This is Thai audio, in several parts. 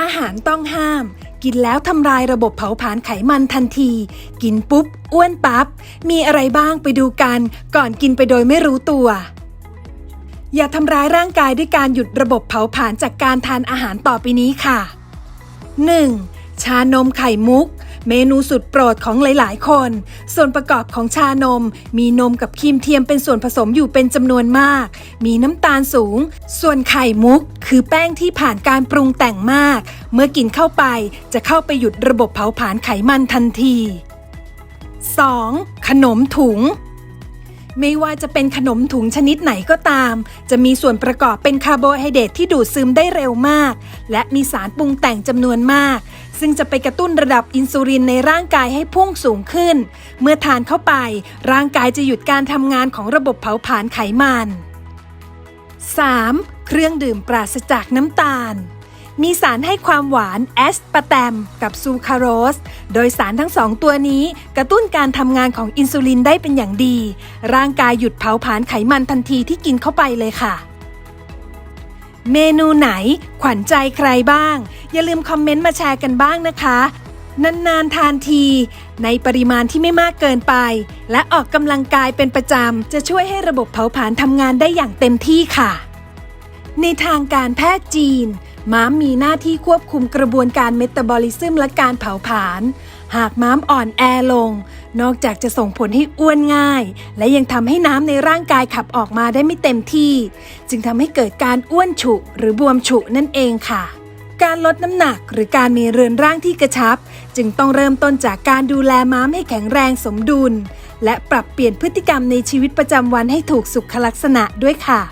อาหารต้องห้าม กินแล้วทำลายระบบเผาผลาญไขมันทันที กินปุ๊บ อ้วนปับ๊บ มีอะไรบ้างไปดูกัน ก่อนกินไปโดยไม่รู้ตัว อย่าทำร้ายร่างกายด้วยการหยุดระบบเผาผลาญจากการทานอาหารต่อไปนี้ค่ะ 1. ชานมไข่มุก เมนูสุดโปรดของหลาย ๆ คน ส่วนประกอบของชานม มีนมกับครีมเทียมเป็นส่วนผสมอยู่เป็นจำนวนมาก มีน้ำตาลสูง ส่วนไข่มุก คือแป้งที่ผ่านการปรุงแต่งมาก เมื่อกินเข้าไปจะเข้าไปหยุดระบบเผาผลาญไขมันทันที 2. ขนมถุงไม่ว่าจะเป็นขนมถุงชนิดไหนก็ตาม จะมีส่วนประกอบเป็นคาร์โบไฮเดรตที่ดูดซึมได้เร็วมาก และมีสารปรุงแต่งจำนวนมาก ซึ่งจะไปกระตุ้นระดับอินซูลินในร่างกายให้พุ่งสูงขึ้น เมื่อทานเข้าไป ร่างกายจะหยุดการทำงานของระบบเผาผลาญไขมัน 3. เครื่องดื่มปราศจากน้ำตาล มีสารให้ความหวานแอสปาร์แตมกับซูคราโรส โดยสารทั้งสองตัวนี้กระตุ้นการทำงานของอินซูลินได้เป็นอย่างดี ร่างกายหยุดเผาผลาญไขมันทันทีที่กินเข้าไปเลยค่ะเมนูไหนขวัญใจใครบ้าง อย่าลืมคอมเมนต์มาแชร์กันบ้างนะคะ นานๆทานที ในปริมาณที่ไม่มากเกินไป และออกกำลังกายเป็นประจำ จะช่วยให้ระบบเผาผลาญทำงานได้อย่างเต็มที่ค่ะ ในทางการแพทย์จีน ม้ามมีหน้าที่ควบคุมกระบวนการเมตาบอลิซึมและการเผาผลาญหากม้ามอ่อนแอลง นอกจากจะส่งผลให้อ้วนง่าย และยังทำให้น้ำในร่างกายขับออกมาได้ไม่เต็มที่ จึงทำให้เกิดการอ้วนฉุหรือบวมฉุนั่นเองค่ะ การลดน้ำหนักหรือการมีเรือนร่างที่กระชับ จึงต้องเริ่มต้นจากการดูแลม้ามให้แข็งแรงสมดุล และปรับเปลี่ยนพฤติกรรมในชีวิตประจำวันให้ถูกสุขลักษณะด้วยค่ะ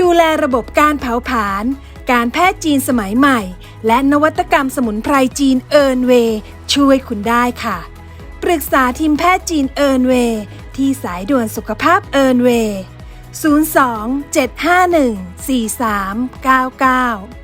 ดูแลระบบการเผาผลาญการแพทย์จีนสมัยใหม่ และนวัตกรรมสมุนไพรจีนเอิร์นเวย์ช่วยคุณได้ค่ะ ปรึกษาทีมแพทย์จีนเอิร์นเวย์ที่สายด่วนสุขภาพเอิร์นเวย์02 751 4399